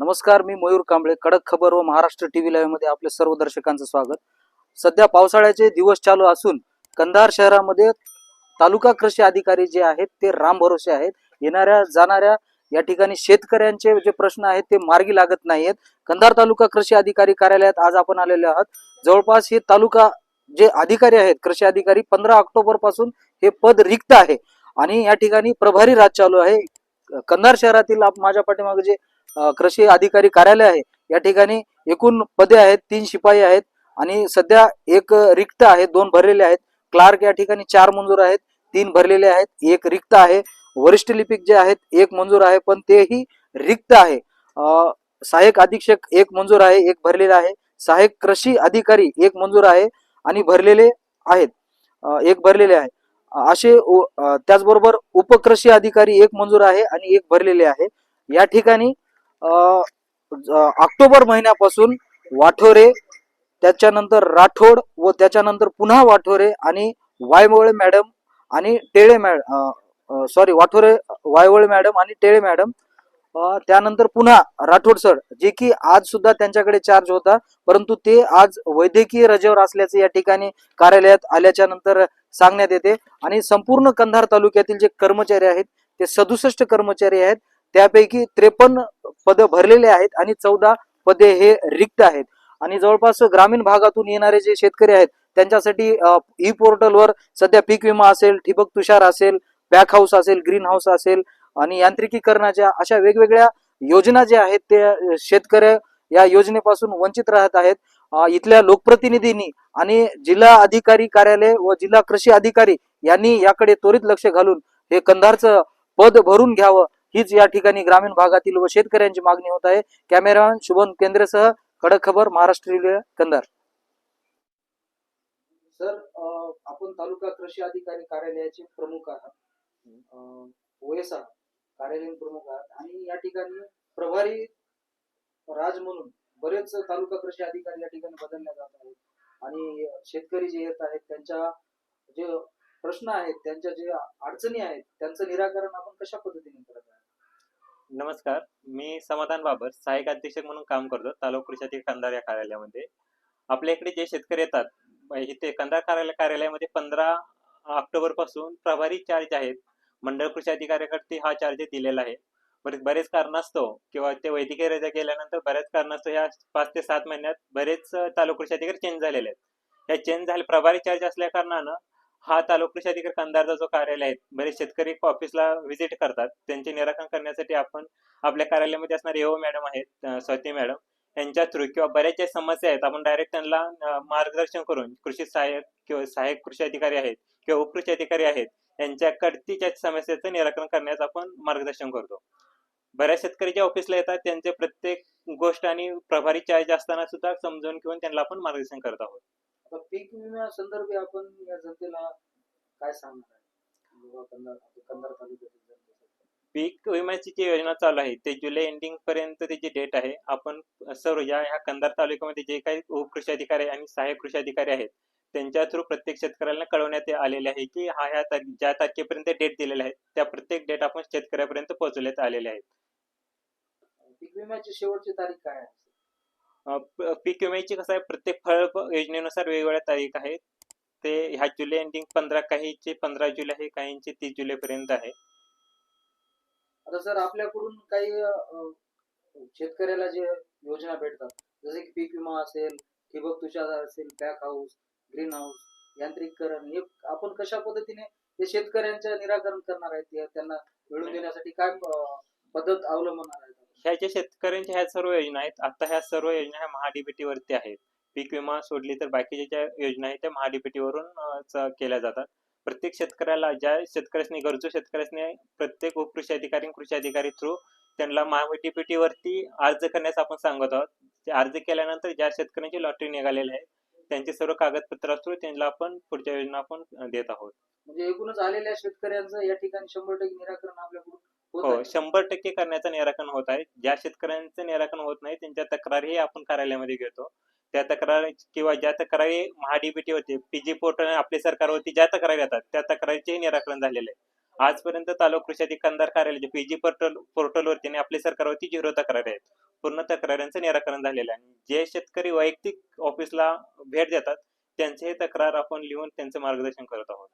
नमस्कार मी मयूर कांबळे कडक खबर व महाराष्ट्र टीव्ही लाईव्हमध्ये आपले सर्व दर्शकांचं स्वागत. सध्या पावसाळ्याचे दिवस चालू असून कंधार शहरामध्ये तालुका कृषी अधिकारी जे आहेत ते राम भरोसे आहेत. येणाऱ्या जाणाऱ्या या ठिकाणी शेतकऱ्यांचे जे प्रश्न आहेत ते मार्गी लागत नाहीयेत. कंधार तालुका कृषी अधिकारी कार्यालयात आज आपण आलेले आहात. जवळपास हे तालुका जे अधिकारी आहेत कृषी अधिकारी पंधरा ऑक्टोबरपासून हे पद रिक्त आहे. आणि या ठिकाणी प्रभारी राज चालू आहे. कंधार शहरातील आप- माझ्या पाठीमागे जे कृषी अधिकारी कार्यालय आहे. या ठिकाणी एकूण पदे आहेत तीन शिपाई आहेत आणि सध्या एक रिक्त आहे दोन भरलेले आहेत. क्लार्क या ठिकाणी चार मंजूर आहेत तीन भरलेले आहेत. एक रिक्त आहे. वरिष्ठ लिपिक जे आहेत एक मंजूर आहे पण तेही रिक्त आहे. सहाय्यक अधीक्षक एक मंजूर आहे एक भरलेला आहे. सहाय्यक कृषी अधिकारी एक मंजूर आहे आणि भरलेले आहेत. एक भरलेले आहे. असे त्याचबरोबर उपकृषी अधिकारी एक मंजूर आहे आणि एक भरलेले आहे. या ठिकाणी ऑक्टोबर महिन्यापासून वाठोरे त्याच्यानंतर राठोड व त्याच्यानंतर पुन्हा वाठोरे आणि वायमोळे मॅडम आणि Tele madam sorry Wathore Vayvale madam आणि टेळे मॅडम. त्यानंतर पुन्हा राठोड सर जे की आज सुद्धा त्यांच्याकडे चार्ज होता परंतु ते आज वैद्यकीय रजेवर असल्याचे या ठिकाणी कार्यालयात आल्याच्यानंतर सांगण्यात येते. आणि संपूर्ण कंधार तालुक्यातील जे कर्मचारी आहेत ते सदुसष्ट कर्मचारी आहेत. त्यापैकी त्रेपन्न पद भरलेले आहेत आणि चौदा पदे हे रिक्त आहेत. आणि जवळपास ग्रामीण भागातून येणारे जे शेतकरी आहेत त्यांच्यासाठी ई पोर्टलवर सध्या पीक विमा असेल ठिबक तुषार असेल पॅक हाऊस असेल ग्रीन हाऊस असेल आणि यांत्रिकीकरणाच्या अशा वेगवेगळ्या योजना ज्या आहेत ते शेतकऱ्या शेतकरी या योजनेपासून वंचित राहत आहेत. इथल्या लोकप्रतिनिधींनी आणि जिल्हा अधिकारी कार्यालय व जिल्हा कृषी अधिकारी यांनी याकडे त्वरित लक्ष घालून हे कंधारचं पद भरून घ्यावं. हीच या ठिकाणी ग्रामीण भागातील व शेतकऱ्यांची मागणी होत आहे. कॅमेरामॅन शुभम केंद्रेसह कडक खबर महाराष्ट्र रेल्वे कंधार. सर आपण तालुका कृषी अधिकारी कार्यालयाचे प्रमुख आहात. ओएसआर कार्यालयीन प्रमुख आहात. आणि या ठिकाणी प्रभारी राज म्हणून बरेच तालुका कृषी अधिकारी या ठिकाणी बदलण्यात जात आहेत. आणि शेतकरी जे येत आहेत त्यांच्या जे प्रश्न आहेत त्यांच्या जे अडचणी आहेत त्यांचं निराकरण आपण कशा पद्धतीने नमस्कार. मी समाधान बाबर सहाय्यक अधीक्षक म्हणून काम करतो तालुका कृषी अधिकारी कंधार या कार्यालयामध्ये. आपल्या इकडे जे शेतकरी येतात इथे कंधार कार्यालय कार्यालयामध्ये पंधरा ऑक्टोबरपासून प्रभारी चार्ज आहेत. मंडळ कृषी अधिकाऱ्याकडे हा चार्ज दिलेला आहे. बरेच कारणास्तव किंवा ते वैद्यकीय रजा गेल्यानंतर बऱ्याच कारणास्तव या पाच ते सात महिन्यात बरेच तालुका कृषी अधिकारी चेंज झालेले आहेत. या चेंज झाले प्रभारी चार्ज असल्या कारणानं हा तालुका कृषी अधिकारी कंधारचा जो कार्यालय आहे बरेच शेतकरी ऑफिसला व्हिजिट करतात. त्यांचे निराकरण करण्यासाठी आपण आपल्या कार्यालयामध्ये असणारे एओ मॅडम आहेत स्वाती मॅडम यांच्या थ्रू किंवा बऱ्याच ज्या समस्या आहेत. आपण डायरेक्ट त्यांना मार्गदर्शन करून कृषी सहाय्यक किंवा सहाय्यक कृषी अधिकारी आहेत किंवा उपकृषी अधिकारी आहेत यांच्याकडची ज्या समस्याचं निराकरण करण्याचं आपण मार्गदर्शन करतो. बऱ्याच शेतकरी जे ऑफिसला येतात त्यांचे प्रत्येक गोष्ट आणि प्रभारी चार्ज असताना सुद्धा समजून घेऊन त्यांना आपण मार्गदर्शन करत आहोत. आता पीक विम्या संदर्भी आपण या जनतेला काय सांगणार आहे? किंवा कंधार कंधार तालुक्यातील जनतेसाठी. पीक विम्याची जी योजना चालू आहे ते जुलै एंडिंग पर्यंत त्याची डेट आहे आपण सर्व या ह्या कंधार तालुक्यामध्ये जे काही उपकृषी अधिकारी आणि सहाय्यक कृषी अधिकारी आहेत त्यांच्या थ्रू प्रत्येक शेतकऱ्याला कळवण्यात आलेले आहे की हा ह्या तार- ज्या तारखेपर्यंत डेट दिलेल्या आहेत त्या प्रत्येक डेट आपण शेतकऱ्यापर्यंत पोहोचवण्यात आलेल्या आहेत. पीक विम्याची शेवटची तारीख काय आहे? पीक विम्याची कसं आहे प्रत्येक फळ योजनेनुसार वेगवेगळ्या तारीख आहेत. ते ह्या जुलै एंडिंग पंधरा काहीचे पंधरा जुलै आहे काहींचे तीस जुलै पर्यंत आहे. आता सर आपल्याकडून काही अं, शेतकऱ्याला जे योजना भेटतात जसे की पीक विमा असेल ठिबक तुषार असेल पॅक हाऊस ग्रीन हाऊस यांत्रिकीकरण हे आपण कशा पद्धतीने ते शेतकऱ्यांचं निराकरण करणार आहेत ते त्यांना मिळवून देण्यासाठी काय अं, पद्धत अवलंबणार आहेत? ह्या ज्या शेतकऱ्यांच्या ह्या सर्व योजना आहेत आता ह्या सर्व योजना ह्या महाडीबीटी वरती आहेत. पीक विमा सोडली तर बाकीच्या ज्या योजना आहेत त्या महाडीबीटी वरून केल्या जातात. प्रत्येक शेतकऱ्याला ज्या शेतकऱ्यासनी गरजू शेतकऱ्यासनी प्रत्येक उपकृषी अधिकारी कृषी अधिकारी थ्रू त्यांना महाडीबीटी वरती अर्ज करण्यास आपण सांगत आहोत. ते अर्ज केल्यानंतर ज्या शेतकऱ्यांची लॉटरी निघालेली आहे त्यांचे सर्व कागदपत्र थ्रू त्यांना आपण पुढच्या योजना आपण देत आहोत. म्हणजे एकूणच आलेल्या शेतकऱ्यांचं या ठिकाणी शंभर टक्के निराकरण आपल्याकडून हो. शंभर टक्के करण्याचं निराकरण होत आहे. ज्या शेतकऱ्यांचं निराकरण होत नाही त्यांच्या तक्रारी आपण कार्यालयामध्ये घेतो. त्या तक्रारी किंवा ज्या तक्रारी महाडीबीटी होते पीजी पोर्टल आपल्या सरकारवरती ज्या तक्रारी येतात त्या तक्रारीचे निराकरण झालेले आहे. आजपर्यंत तालुका कृषी अधिकारी कंधार कार्यालयाचे पीजी पोर्टल पोर्टलवरती आणि आपल्या सरकारवरती झिरो तक्रारी आहेत. पूर्ण तक्रारींचं निराकरण झालेलं आहे. जे शेतकरी वैयक्तिक ऑफिसला भेट देतात त्यांचे तक्रार आपण लिहून त्यांचं मार्गदर्शन करत आहोत.